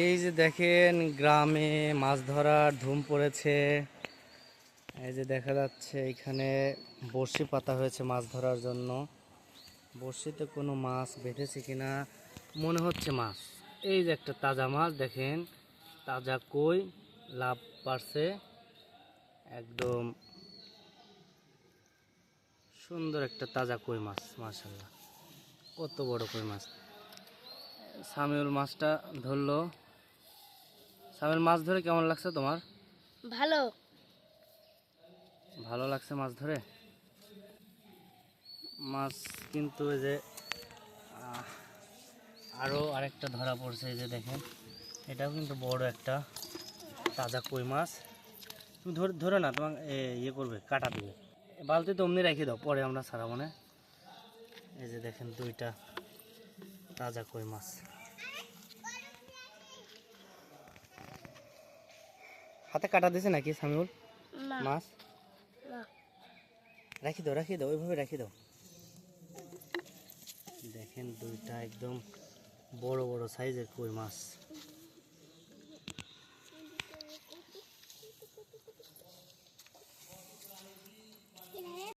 এই যে দেখেন, গ্রামে মাছ ধরার ধুম পড়েছে। এই যে দেখা যাচ্ছে, এখানে বড়শি পাতা হয়েছে মাছ ধরার জন্য। বড়শিতে কোনো মাছ বেঁধেছে কিনা, মনে হচ্ছে মাছ। এই যে একটা তাজা মাছ, দেখেন, তাজা কই, লাভ পারছে একদম সুন্দর একটা তাজা কই মাছ মাশাল্লাহ কত বড় কই মাছ। সামিউল মাছটা ধরলো। সামিউল মাছ ধরে কেমন লাগছে তোমার? ভালো। ভালো লাগছে মাছ ধরে? মাছ কিন্তু এই যে আহ, আরও আরেকটা ধরা পড়ছে এই যে দেখেন। এটাও কিন্তু বড় একটা তাজা কই মাছ। তুমি ধরে ধরে না তোমার এ, ইয়ে করবে কাটা দিবে। বালতি তো অমনি রেখে দাও পরে আমরা সারা মনে এই যে দেখেন দুইটা তাজা কই মাছ। হাতে কাটা দিছে নাকি সামিউল? মাছ? রাখি দাও রাখি দাও ওইভাবে রাখি দাও। দেখেন দুইটা একদম বড় বড় সাইজের কই মাছ।